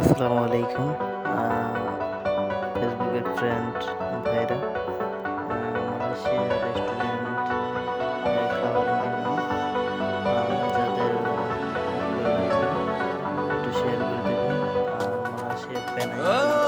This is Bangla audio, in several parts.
আসসালামু আলাইকুম। ফেসবুকের ফ্রেন্ড ভাইরা। মালয়েশিয়া রেস্টুরেন্ট যাদের একটু শেয়ার করে দেবেন। পেনাই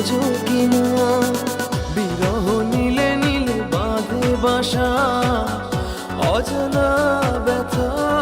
বোঝো কিনা বিরহ নীলে নীলে বাঁধে বাসা। অজানা ব্যথা।